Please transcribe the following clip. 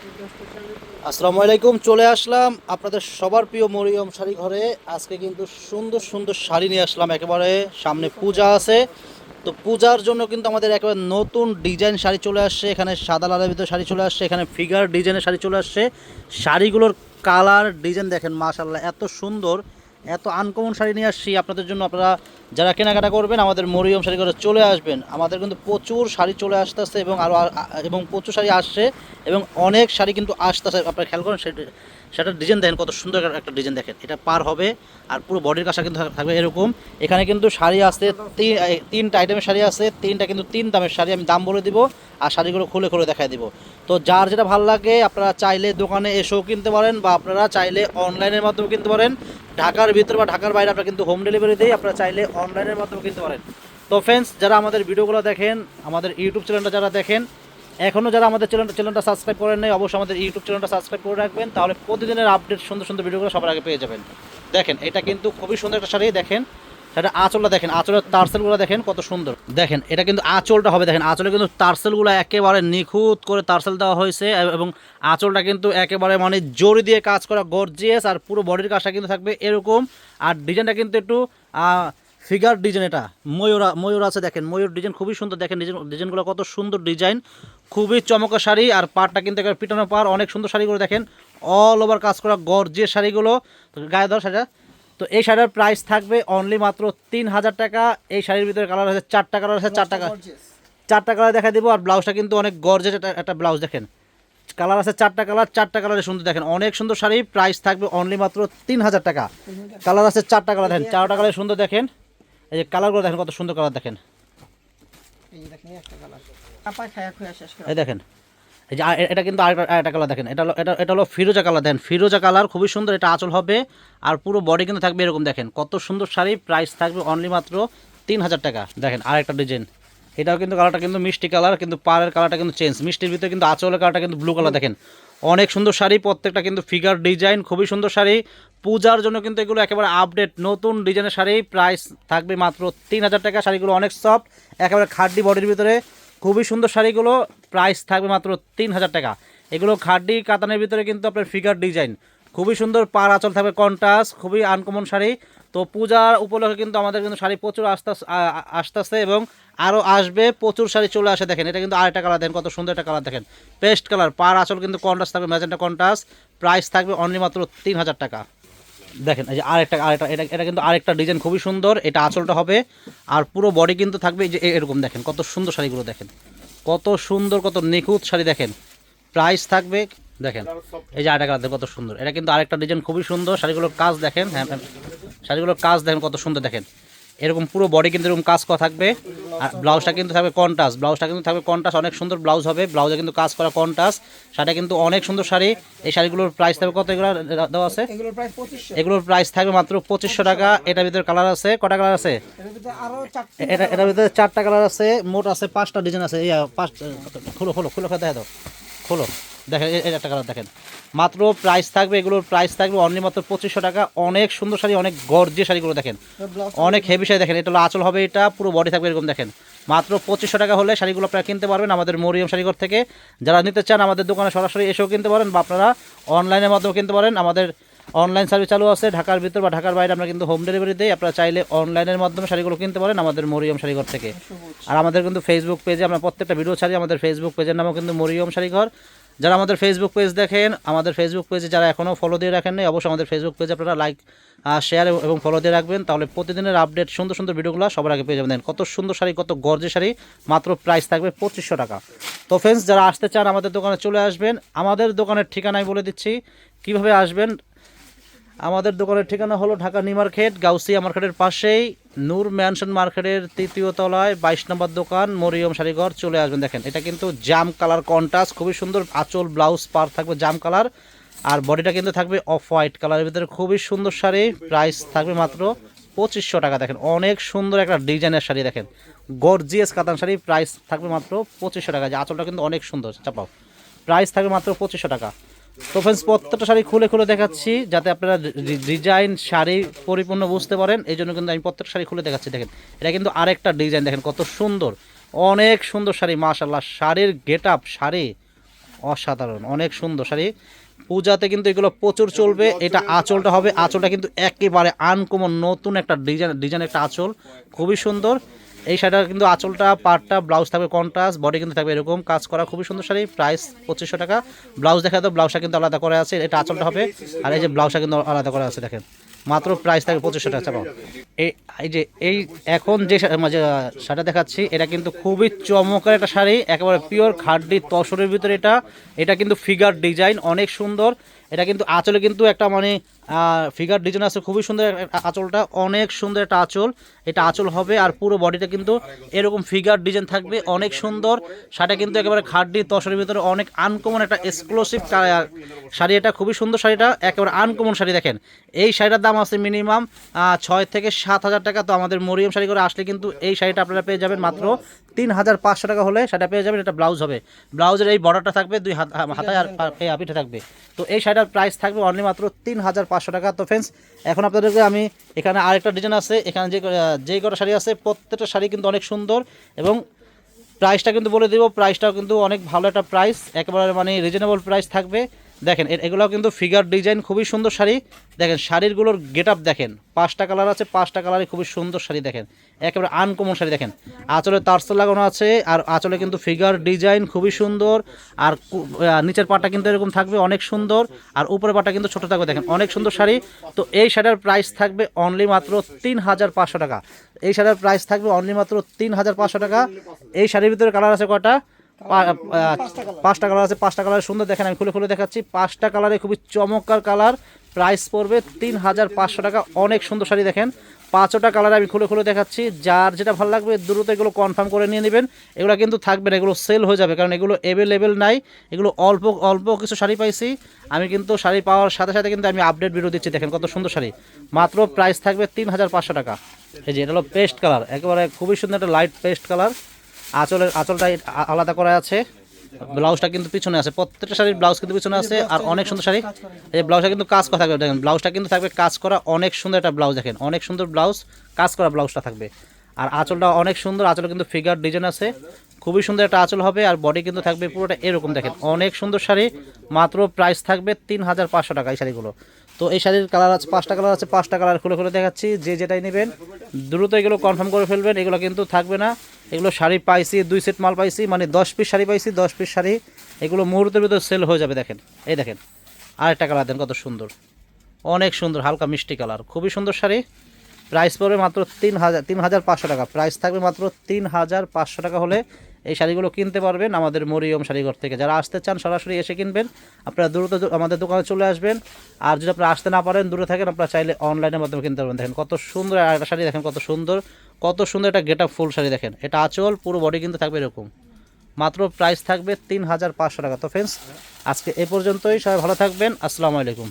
আসসালামু আলাইকুম, চলে আসলাম আপনাদের সবার প্রিয় মরিয়ম শাড়ি ঘরে। আজকে কিন্তু সুন্দর সুন্দর শাড়ি নিয়ে আসলাম, একেবারে সামনে পূজা আছে। তো পূজার জন্য কিন্তু আমাদের একেবারে নতুন ডিজাইন শাড়ি চলে আসছে, এখানে সাদা লালের ভিতরে শাড়ি চলে আসছে, এখানে ফিগার ডিজাইনের শাড়ি চলে আসছে। শাড়িগুলোর কালার, ডিজাইন দেখেন মাশাল্লাহ এত সুন্দর, এত আনকমন শাড়ি নিয়ে আসছি। আপনাদের জন্য আপনারা যারা কেনাকাটা করবেন, আমাদের মরিয়ম শাড়ি ঘরে চলে আসবেন। আমাদের কিন্তু প্রচুর শাড়ি চলে আসতে আসতেছে এবং আরও এবং প্রচুর শাড়ি আসছে এবং অনেক শাড়ি কিন্তু আসতেছে। আপনারা খেয়াল করেন, সেটা ডিজাইন দেখেন, কত সুন্দর একটা ডিজাইন দেখেন। এটা পার হবে আর পুরো বডির কাজটা কিন্তু থাকবে এরকম। এখানে কিন্তু শাড়ি আছে তিন তিনটা আইটেমের শাড়ি আছে, তিনটা কিন্তু তিন দামের শাড়ি, আমি দাম বলে দিব আর শাড়িগুলো খুলে খুলে দেখাই দিব। তো যার যেটা ভালো লাগে, আপনারা চাইলে দোকানে এসেও কিনতে পারেন বা আপনারা চাইলে অনলাইনের মাধ্যমে কিনতে পারেন। ঢাকার ভিতরে বা ঢাকার বাইরে আপনারা কিন্তু হোম ডেলিভারি দিই আপনারা চাইলে অনলাইনের মাধ্যমে কিনতে পারেন। তো ফ্রেন্ডস যারা আমাদের ভিডিওগুলো দেখেন, আমাদের ইউটিউব চ্যানেলটা যারা দেখেন এখনও যারা আমাদের চ্যানেলটা চ্যানেলটা সাবস্ক্রাইব করেন নাই, অবশ্যই আমাদের ইউটিউব চ্যানেলটা সাবস্ক্রাইব করে রাখবেন, তাহলে প্রতিদিনের আপডেট সুন্দর সুন্দর ভিডিওগুলো সবার আগে পেয়ে যাবেন। দেখেন, এটা কিন্তু খুবই সুন্দর একটা শাড়ি, দেখেন, সেটা আঁচলটা দেখেন, আঁচলের তারসেলগুলো দেখেন, কত সুন্দর। দেখেন, এটা কিন্তু আঁচলটা হবে, দেখেন, আঁচলে কিন্তু তারসেলগুলো একেবারে নিখুঁত করে তারসেল দেওয়া হয়েছে, এবং আঁচলটা কিন্তু একেবারে মানে জড়ি দিয়ে কাজ করা গর্জিয়াস আর পুরো বডির কাজটা কিন্তু থাকবে এরকম। আর ডিজাইনটা কিন্তু একটু ফিগার ডিজাইন এটা। ময়ূর ময়ূর আছে দেখেন ময়ূর ডিজাইন খুবই সুন্দর। দেখেন ডিজাইন ডিজাইনগুলো কত সুন্দর ডিজাইন। খুবই চমকা শাড়ি আর পাড়টা কিন্তু একেবারে পিটানো পাড়। অনেক সুন্দর শাড়িগুলো দেখেন। অল ওভার কাজ করা গর্জিয়ে শাড়িগুলো। গায়ে ধর শাড়িটা। তো এই শাড়ির প্রাইস থাকবে অনলি মাত্র তিন হাজার টাকা। এই শাড়ির ভিতরে কালার আছে চারটা কালার আছে চার টাকা চারটা কালার দেখা দিব। আর ব্লাউজটা কিন্তু অনেক গর্জেস একটা ব্লাউজ দেখেন। কালার আছে চারটা কালার চারটা কালারে সুন্দর দেখেন। অনেক সুন্দর শাড়ি প্রাইস থাকবে অনলি মাত্র তিন হাজার টাকা। কালার আছে চারটা কালার দেখেন। চারটা কালার সুন্দর দেখেন। এই যে কালারগুলো দেখেন কত সুন্দর কালার দেখেন। এই দেখেন এই একটা যে এটা কিন্তু আরেকটা কালার দেখেন। এটা এটা এটা হলো ফিরোজা কালার দেখেন। ফিরোজা কালার খুবই সুন্দর এটা আঁচল হবে আর পুরো বডি কিন্তু থাকবে এরকম দেখেন। কত সুন্দর শাড়ি প্রাইস থাকবে অনলি মাত্র তিন হাজার টাকা। দেখেন আরেকটা ডিজাইন এটাও কিন্তু কালারটা কিন্তু মিষ্টি কালার কিন্তু পাড়ের কালারটা কিন্তু চেঞ্জ মিষ্টির ভিতরে কিন্তু আঁচলের কালারটা কিন্তু ব্লু কালার দেখেন। অনেক সুন্দর শাড়ি প্রত্যেকটা কিন্তু ফিগার ডিজাইন খুবই সুন্দর শাড়ি। পূজার জন্য কিন্তু এগুলো একেবারে আপডেট নতুন ডিজাইনের শাড়ি প্রাইস থাকবে মাত্র তিন হাজার টাকা। শাড়িগুলো অনেক সফট একেবারে খাড্ডি বডির ভিতরে। খুবই সুন্দর শাড়িগুলো প্রাইস থাকবে মাত্র তিন হাজার টাকা। এগুলো খাড্ডি কাতানের ভিতরে কিন্তু আপনার ফিগার ডিজাইন খুবই সুন্দর পার আঁচল থাকবে কন্টাস খুবই আনকমন শাড়ি। তো পূজার উপলক্ষে কিন্তু আমাদের কিন্তু শাড়ি প্রচুর আসতে আসতেছে এবং আরও আসবে, প্রচুর শাড়ি চলে আসে দেখেন। এটা কিন্তু আরেকটা কালার দেখেন, কত সুন্দর একটা কালার দেখেন। পেস্ট কালার পার আঁচল কিন্তু কন্টাস থাকবে ম্যাজেন্টা কন্টাস প্রাইস থাকবে অনলি মাত্র তিন হাজার টাকা। দেখেন, এই যে আরেকটা আরেকটা, এটা এটা কিন্তু আরেকটা ডিজাইন খুবই সুন্দর, এটা আঁচলটা হবে, আর পুরো বডি কিন্তু থাকবে এই যে এরকম দেখেন, কত সুন্দর শাড়িগুলো দেখেন, কত সুন্দর, কত নিখুঁত শাড়ি দেখেন প্রাইস থাকবে, দেখেন, এই যে আরেকটা কালার কত সুন্দর, এটা কিন্তু আরেকটা ডিজাইন খুবই সুন্দর, শাড়িগুলোর কাজ দেখেন হ্যাঁ হ্যাঁ। শাড়িগুলোর কাজ দেখেন কত সুন্দর দেখেন এরকম পুরো বডি কিন্তু এরকম কাজ করা থাকবে। আর ব্লাউজটা কিন্তু থাকবে কন্টাস ব্লাউজটা কিন্তু থাকবে কন্টাস অনেক সুন্দর ব্লাউজ হবে। ব্লাউজে কিন্তু কাজ করা কন্টাস শাড়িটা কিন্তু অনেক সুন্দর শাড়ি। এই শাড়িগুলোর প্রাইস থাকবে কত এগুলো দেওয়া আছে? এগুলোর প্রাইস থাকবে মাত্র পঁচিশশো টাকা। এটার ভিতরে কালার আছে। কটা কালার আছে? এটা এটার ভিতরে চারটা কালার আছে। মোট আছে পাঁচটা ডিজাইন আছে। এই পাঁচ খুলো খুলো খুলো দেখা দাও। খোলো। দেখেন একটা কালার দেখেন। মাত্র প্রাইস থাকবে এগুলোর প্রাইস থাকবে অনলি মাত্র পঁচিশশো টাকা। অনেক সুন্দর শাড়ি অনেক গর্জিয়ে শাড়িগুলো দেখেন। অনেক হেভি শাড়ি দেখেন এটা আঁচল হবে এটা পুরো বডি থাকবে এরকম দেখেন। মাত্র পঁচিশশো টাকা হলে শাড়িগুলো আপনারা কিনতে পারবেন আমাদের মরিয়ম শাড়িঘর থেকে। যারা নিতে চান আমাদের দোকানে সরাসরি এসেও কিনতে পারেন বা আপনারা অনলাইনের মাধ্যমেও কিনতে পারেন। আমাদের অনলাইন সার্ভিস চালু আছে ঢাকার ভিতর বা ঢাকার বাইরে আমরা কিন্তু হোম ডেলিভারি দিই। আপনারা চাইলে অনলাইনের মাধ্যমে শাড়িগুলো কিনতে পারেন আমাদের মরিয়ম শাড়িঘর থেকে। আর আমাদের কিন্তু ফেসবুক পেজে আমরা প্রত্যেকটা ভিডিও ছাড়ি আমাদের ফেসবুক পেজের নামও কিন্তু মরিয়ম শাড়িঘর। যারা আমাদের ফেসবুক পেজ দেখেন, আমাদের ফেসবুক পেজে যারা এখনও ফলো দিয়ে রাখেন নাই, অবশ্যই আমাদের ফেসবুক পেজে আপনারা লাইক শেয়ার এবং ফলো দিয়ে রাখবেন। তাহলে প্রতিদিনের আপডেট সুন্দর সুন্দর ভিডিওগুলো সবার আগে পেয়ে যাবেন। কত সুন্দর শাড়ি, কত গর্জে শাড়ি, মাত্র প্রাইস থাকবে পঁচিশশো টাকা। তো ফ্রেন্ডস যারা আসতে চান আমাদের দোকানে চলে আসবেন। আমাদের দোকানের ঠিকানায় বলে দিচ্ছি। কীভাবে আসবেন? আমাদের দোকানের ঠিকানা হলো ঢাকা নিউ মার্কেট গাউসিয়া মার্কেটের পাশেই। নূর ম্যানশন মার্কেটের তৃতীয় তলায় বাইশ নম্বর দোকান, মরিয়ম শাড়িঘর চলে আসবেন। দেখেন, এটা কিন্তু জাম কালার কন্ট্রাস্ট, খুবই সুন্দর আঁচল ব্লাউজ পার থাকবে জাম কালার, আর বডিটা কিন্তু থাকবে অফ হোয়াইট কালারের ভিতরে। খুবই সুন্দর শাড়ি, প্রাইস থাকবে মাত্র পঁচিশশো টাকা। দেখেন, অনেক সুন্দর একটা ডিজাইনের শাড়ি, দেখেন, গর্জিয়াস কাতান শাড়ি, প্রাইস থাকবে মাত্র পঁচিশশো টাকা। যে আঁচলটা কিন্তু অনেক সুন্দর, চাপাও। প্রাইস থাকবে মাত্র পঁচিশশো টাকা। তো ফ্রেন্ডস প্রত্যেকটা শাড়ি খুলে খুলে দেখাচ্ছি, যাতে আপনারা ডিজাইন শাড়ি পরিপূর্ণ বুঝতে পারেন। এই জন্য কিন্তু আমি প্রত্যেকটা শাড়ি খুলে দেখাচ্ছি, দেখেন। এটা কিন্তু আরেকটা ডিজাইন দেখেন কত সুন্দর। অনেক সুন্দর শাড়ি মাশাল্লাহ শাড়ির গেট আপ শাড়ি অসাধারণ, অনেক সুন্দর শাড়ি। পূজাতে কিন্তু এগুলো প্রচুর চলবে, এটা আঁচলটা হবে। আঁচলটা কিন্তু একেবারে আনকমন নতুন একটা ডিজাইন ডিজাইন একটা আঁচল। খুবই সুন্দর। এই শাড়িটা কিন্তু আঁচলটা, পাটটা ব্লাউজ থাকবে কন্ট্রাস্ট বডি কিন্তু থাকবে এরকম। কাজ করা খুবই সুন্দর শাড়ি প্রাইস পঁচিশশো টাকা। ব্লাউজ দেখা তো ব্লাউজটা কিন্তু আলাদা করা আছে, এটা আঁচলটা হবে। আর এই যে ব্লাউজটা কিন্তু আলাদা করা আছে, দেখেন। মাত্র প্রাইস থাকবে পঁচিশশো টাকা, চাপাও। এই যে, এই এখন মানে যে, শাড়িটা দেখাচ্ছি, এটা কিন্তু খুবই চমৎকার একটা শাড়ি, একেবারে পিওর খাড্ডি তসরের ভিতরে এটা। এটা কিন্তু ফিগার ডিজাইন অনেক সুন্দর। এটা কিন্তু আঁচলে কিন্তু একটা মানে ফিগার ডিজাইন আছে, খুবই সুন্দর আঁচলটা, অনেক সুন্দর একটা আঁচল। এটা আঁচল হবে আর পুরো বডিটা কিন্তু এরকম ফিগার ডিজাইন থাকবে, অনেক সুন্দর। শাড়িটা কিন্তু একেবারে খাড্ডি তসরের ভিতরে অনেক আনকমন একটা এক্সক্লুসিভ শাড়ি এটা, খুবই সুন্দর শাড়িটা, একেবারে আনকমন শাড়ি দেখেন। এই শাড়িটার দাম আছে মিনিমাম ছয় থেকে সাত হাজার টাকা। তো আমাদের মরিয়ম শাড়ি করে আসলে কিন্তু এই শাড়িটা আপনারা পেয়ে যাবেন মাত্র তিন হাজার পাঁচশো টাকা হলে সেটা পেয়ে যাবেন, এটা ব্লাউজ হবে। ব্লাউজের এই বর্ডারটা থাকবে দুই হাত হাতায় আর এই আপিটা থাকবে। তো এই শাড়িটার প্রাইস থাকবে অনলি মাত্র তিন হাজার পাঁচশো টাকা। তো ফ্রেন্ডস এখন আপনাদেরকে আমি এখানে আরেকটা ডিজাইন আছে। এখানে যে যে কটা শাড়ি আছে, প্রত্যেকটা শাড়ি কিন্তু অনেক সুন্দর এবং প্রাইসটা কিন্তু বলে দেবো প্রাইসটাও কিন্তু অনেক ভালো একটা প্রাইস একেবারে মানে রিজনেবল প্রাইস থাকবে। দেখেন এগুলো কিন্তু ফিগার ডিজাইন খুবই সুন্দর শাড়ি। দেখেন, শাড়িগুলোর গেট আপ দেখেন। পাঁচটা কালার আছে, পাঁচটা কালারে খুবই সুন্দর শাড়ি দেখেন। একেবারে আনকমন শাড়ি দেখেন। আঁচলে তারসল লাগানো আছে, আর আঁচলে কিন্তু ফিগার ডিজাইন খুবই সুন্দর। আর নিচের পাটা কিন্তু এরকম থাকবে, অনেক সুন্দর। আর উপরের পাটা কিন্তু ছোটো থাকবে, দেখেন, অনেক সুন্দর শাড়ি। তো এই শাড়ির প্রাইস থাকবে অনলি মাত্র তিন হাজার পাঁচশো টাকা। এই শাড়ির প্রাইস থাকবে অনলি মাত্র তিন হাজার পাঁচশো টাকা। এই শাড়ির ভিতরে কালার আছে কটা পাঁচটা কালার আছে, পাঁচটা কালার সুন্দর, দেখেন আমি খুলে খুলে দেখাচ্ছি। পাঁচটা কালারে খুবই চমৎকার কালার প্রাইস পড়বে তিন হাজার পাঁচশো টাকা, অনেক সুন্দর শাড়ি দেখেন। পাঁচটা কালার আমি খুলে খুলে দেখাচ্ছি। যার যেটা ভালো লাগবে, দ্রুত এগুলো কনফার্ম করে নিয়ে নেবেন। এগুলো কিন্তু থাকবে না, এগুলো সেল হয়ে যাবে, কারণ এগুলো অ্যাভেলেবেল নাই। এগুলো অল্প অল্প কিছু শাড়ি পাইছি। আমি কিন্তু শাড়ি পাওয়ার সাথে সাথে কিন্তু আমি আপডেট ভিডিও দিচ্ছি, দেখেন কত সুন্দর শাড়ি। মাত্র প্রাইস থাকবে তিন হাজার পাঁচশো টাকা। এই যে, এটা হলো পেস্ট কালার একেবারে খুবই সুন্দর একটা লাইট পেস্ট কালার আঁচলের আঁচলটা আলাদা করা আছে। ব্লাউজটা কিন্তু পিছনে আছে। প্রত্যেকটা শাড়ির ব্লাউজ কিন্তু পিছনে আছে আর অনেক সুন্দর শাড়ি। এই ব্লাউজটা কিন্তু কাজ করা থাকবে। দেখেন, ব্লাউজটা কিন্তু থাকবে কাজ করা অনেক সুন্দর একটা ব্লাউজ। দেখেন, অনেক সুন্দর ব্লাউজ কাজ করা ব্লাউজটা থাকবে। আর আঁচলটা অনেক সুন্দর। আঁচলে কিন্তু ফিগার ডিজাইন আছে। খুবই সুন্দর একটা আঁচল হবে আর বডি কিন্তু থাকবে পুরোটা এরকম দেখেন। অনেক সুন্দর শাড়ি, মাত্র প্রাইস থাকবে তিন হাজার পাঁচশো টাকা এই শাড়িগুলো। তো এই শাড়ির কালার আছে, পাঁচটা কালার আছে, পাঁচটা কালার খুলে খুলে দেখাচ্ছি, যে যেটাই নেবেন, দ্রুত এগুলো কনফার্ম করে ফেলবেন, এগুলো কিন্তু থাকবে না। এগুলো শাড়ি পাইছি, দুই সেট মাল পাইছি মানে দশ পিস শাড়ি পাইছি, দশ পিস শাড়ি, এগুলো মুহূর্তের ভিতরে সেল হয়ে যাবে দেখেন। এই দেখেন, আরেকটা কালার দেন কত সুন্দর। অনেক সুন্দর, হালকা মিষ্টি কালার খুবই সুন্দর শাড়ি। প্রাইস পড়বে মাত্র তিন হাজার তিন হাজার পাঁচশো টাকা। প্রাইস থাকবে মাত্র তিন হাজার পাঁচশো টাকা হলে এই শাড়িগুলো কিনতে পারবেন আমাদের মরিয়ম শাড়িঘর থেকে। যারা আসতে চান, সরাসরি এসে কিনবেন। আপনারা দ্রুত আমাদের দোকানে চলে আসবেন। আর যদি আপনারা আসতে না পারেন, দূরে থাকেন, আপনারা চাইলে অনলাইনের মাধ্যমে কিনতে পারবেন। দেখেন কত সুন্দর একটা শাড়ি, দেখেন কত সুন্দর কত সুন্দর একটা গেট আপ ফুল শাড়ি, দেখেন। এটা আঁচল, পুরো বডি কিন্তু থাকবে এরকম। মাত্র প্রাইস থাকবে তিন হাজার পাঁচশো টাকা। তো ফ্রেন্ডস আজকে এ পর্যন্তই। সবাই ভালো থাকবেন। আসসালামু আলাইকুম।